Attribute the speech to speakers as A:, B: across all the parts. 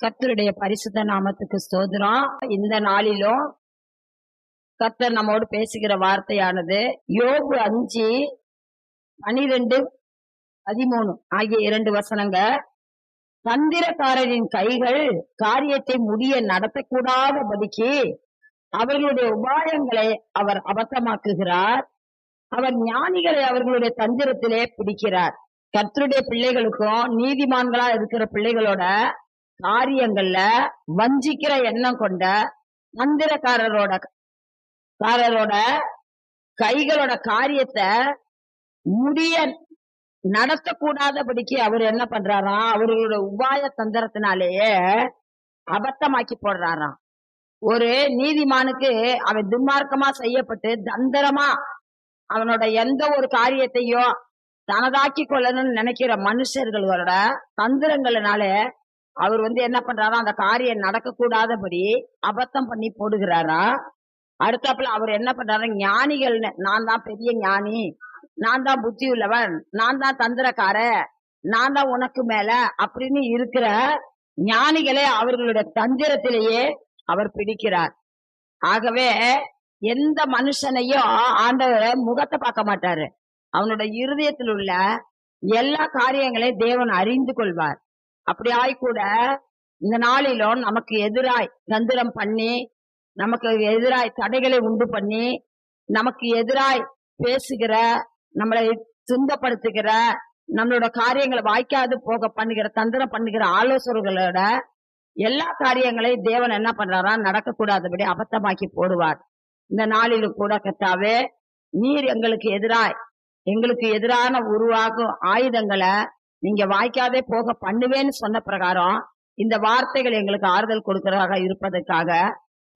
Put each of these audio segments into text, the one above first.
A: கர்த்தருடைய பரிசுத்த நாமத்துக்கு ஸ்தோதிரம் இந்த நாளிலும் கத்தர் நம்மோடு பேசுகிற வார்த்தையானது யோபு அஞ்சு பனிரெண்டு பதிமூணு ஆகிய இரண்டு வசனங்க தந்திரக்காரரின் கைகள் காரியத்தை முடிய நடத்தக்கூடாதபடிக்கு அவர்களுடைய உபாயங்களை அவர் அபத்தமாக்குகிறார். அவர் ஞானிகளை அவர்களுடைய தந்திரத்திலே பிடிக்கிறார். கர்த்தருடைய பிள்ளைகளுக்கும் நீதிமான்களா இருக்கிற பிள்ளைகளோட காரியங்கள்ல வஞ்சிக்கிற எண்ணம் கொண்ட மந்திரக்காரரோட காரரோட கைகளோட காரியத்தை முடிய நடத்தக்கூடாதபடிக்கு அவர் என்ன பண்றாராம்? அவர்களோட உபாய தந்திரத்தினாலேயே அபத்தமாக்கி போடுறாராம். ஒரு நீதிமானுக்கு அவன் துன்மார்க்கமா செய்யப்பட்டு தந்திரமா அவனோட எந்த ஒரு காரியத்தையோ தனதாக்கி கொள்ளணும்னு நினைக்கிற மனுஷர்களோட தந்திரங்களினால அவர் வந்து என்ன பண்றாரா அந்த காரியம் நடக்க கூடாதபடி அபத்தம் பண்ணி போடுகிறாரா? அடுத்தாப்புல அவர் என்ன பண்றாரு? ஞானிகள் நான் தான் பெரிய ஞானி நான் தான் புத்தி உள்ளவன் நான் தான் தந்திரக்கார நான் தான் உனக்கு மேல அப்படின்னு இருக்கிற ஞானிகளை அவர்களுடைய தந்திரத்திலேயே அவர் பிடிக்கிறார். ஆகவே எந்த மனுஷனையும் ஆண்டவர் முகத்தை பார்க்க மாட்டாரு. அவனோட இருதயத்தில் உள்ள எல்லா காரியங்களையும் தேவன் அறிந்து கொள்வார். அப்படியாய் கூட இந்த நாளிலும் நமக்கு எதிராய் தந்திரம் பண்ணி நமக்கு எதிராய் தடைகளை உண்டு பண்ணி நமக்கு எதிராய் பேசுகிற நம்மளை துன்பப்படுத்துகிற நம்மளோட காரியங்களை வாய்க்காது போக பண்ணுகிற தந்திரம் பண்ணுகிற ஆலோசகர்களோட எல்லா காரியங்களையும் தேவன் என்ன பண்றாரா? நடக்க கூடாதபடி அபத்தமாக்கி போடுவார். இந்த நாளிலும் கூட கத்தாவே நீர் எங்களுக்கு எதிராய் எங்களுக்கு எதிரான உருவாகும் ஆயுதங்களை நீங்க வாய்க்காதே போக பண்ணுவேன்னு சொன்ன பிரகாரம் இந்த வார்த்தைகள் எங்களுக்கு ஆறுதல் கொடுக்கிறதாக இருப்பதற்காக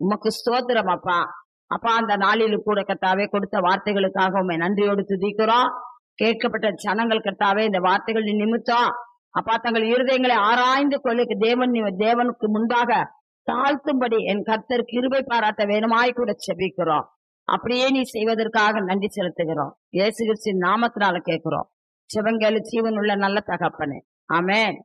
A: உமக்கு ஸ்தோத்திரம் அப்பா. அப்பா அந்த நாளில் கூட கத்தாவே கொடுத்த வார்த்தைகளுக்காக உண்மை நன்றியோடு துதிக்கிறோம். கேட்கப்பட்ட ஜனங்கள் கத்தாவே இந்த வார்த்தைகள் நிமித்தம். அப்பா தங்கள் இருதயங்களை ஆராய்ந்து கொள்ளுக்கு தேவன் தேவனுக்கு முன்பாக தாழ்த்தும்படி என் கர்த்தர் கிருபை பாராட்ட வேணுமாய் கூட செபிக்கிறோம். அப்படியே நீ செய்வதற்காக நன்றி செலுத்துகிறோம். இயேசு கிறிஸ்தின் நாமத்தினால கேட்கிறோம். சிவங்கேலு ஜீவன் உள்ள நல்ல தகப்பனே. ஆமென்.